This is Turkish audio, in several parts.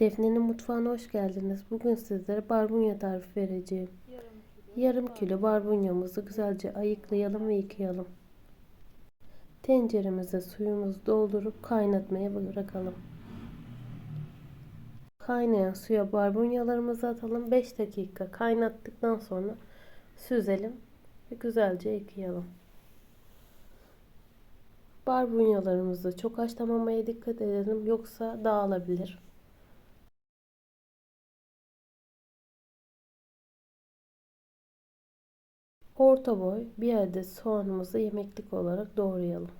Defne'nin mutfağına hoş geldiniz. Bugün sizlere barbunya tarifi vereceğim. Yarım kilo barbunyamızı güzelce ayıklayalım ve yıkayalım. Tenceremize suyumuzu doldurup kaynatmaya bırakalım. Kaynayan suya barbunyalarımızı atalım. 5 dakika kaynattıktan sonra süzelim ve güzelce yıkayalım. Barbunyalarımızı çok haşlamamaya dikkat edelim yoksa dağılabilir. Orta boy bir adet soğanımızı yemeklik olarak doğrayalım.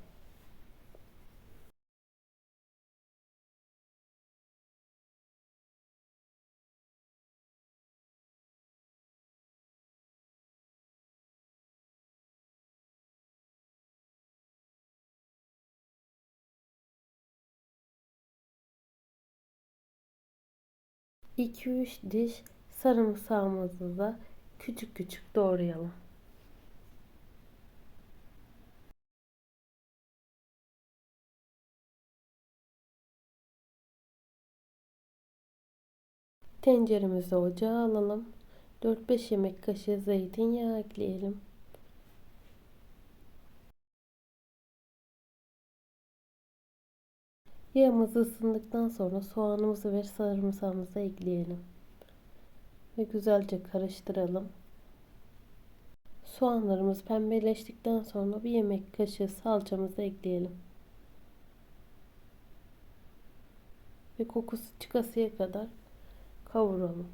İki üç diş sarımsağımızı da küçük küçük doğrayalım. Tenceremizi ocağa alalım. 4-5 yemek kaşığı zeytinyağı ekleyelim. Yağımız ısındıktan sonra soğanımızı ve sarımsağımızı ekleyelim. Ve güzelce karıştıralım. Soğanlarımız pembeleştikten sonra bir yemek kaşığı salçamızı ekleyelim. Ve kokusu çıkasıya kadar kavuralım.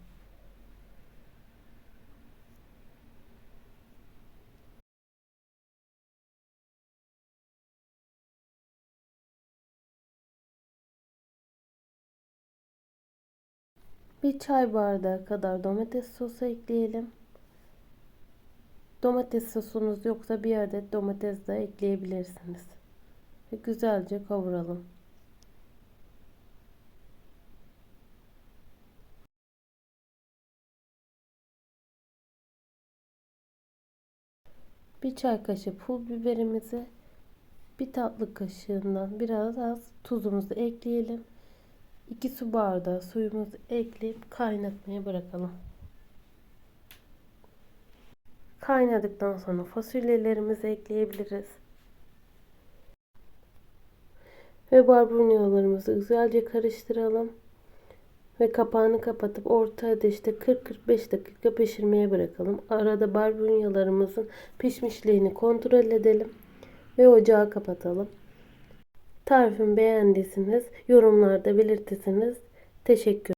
Bir çay bardağı kadar domates sosu ekleyelim. Domates sosunuz yoksa bir adet domates de ekleyebilirsiniz. Ve güzelce kavuralım. Bir çay kaşığı pul biberimizi bir tatlı kaşığından biraz az tuzumuzu ekleyelim. 2 su bardağı suyumuzu ekleyip kaynatmaya bırakalım. Kaynadıktan sonra fasulyelerimizi ekleyebiliriz. Ve barbunyalarımızı güzelce karıştıralım. Ve kapağını kapatıp orta ateşte 40-45 dakika pişirmeye bırakalım. Arada barbunyalarımızın pişmişliğini kontrol edelim. Ve ocağı kapatalım. Tarifimi beğendiyseniz yorumlarda belirtirseniz teşekkür